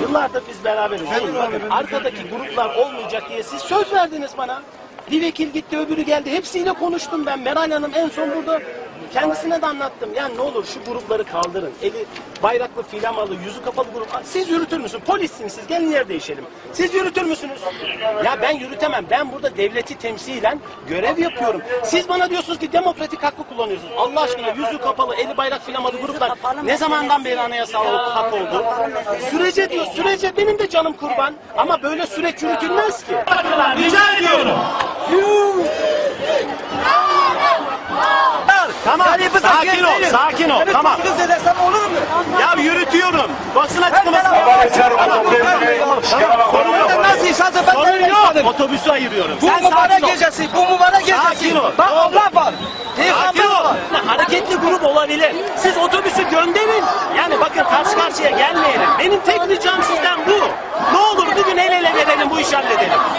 yıllardır biz beraberiz. Oğlum bakın arkadaki gruplar olmayacak diye siz söz verdiniz bana. Bir vekil gitti öbürü geldi. Hepsiyle konuştum ben. Meral Hanım en son burada kendisine de anlattım. Yani ne olur şu grupları kaldırın. Eli bayraklı, filamalı, yüzü kapalı grup. Siz yürütür müsünüz? Polissiniz siz. Gelin yer değişelim. Siz yürütür müsünüz? Ya ben yürütemem. Ben burada devleti temsilen görev yapıyorum. Siz bana diyorsunuz ki demokratik hakkı kullanıyorsunuz. Allah aşkına yüzü kapalı, eli bayrak filamalı gruplar ne zamandan beri anayasal hak oldu? Sürece diyor, sürece benim de canım kurban. Ama böyle süreç yürütülmez ki. Rica ediyorum. Tamam, sakin ol, sakin ol, tamam. desem olur mu? Ya yürütüyorum. Basın açıklaması. Sorun nasıl insansa ben Sorun yok. Otobüsü ayırıyorum. Bu Sen mübarek sakin gecesi, bu mübarek gecesi. Sakin ol. Bak Allah var. Sakin ol. Hareketli grup olabilir. Siz otobüsü gönderin. Yani bakın karşı karşıya gelmeyelim. Benim tek ricam sizden bu. Ne olur bugün el ele verelim bu işi halledelim.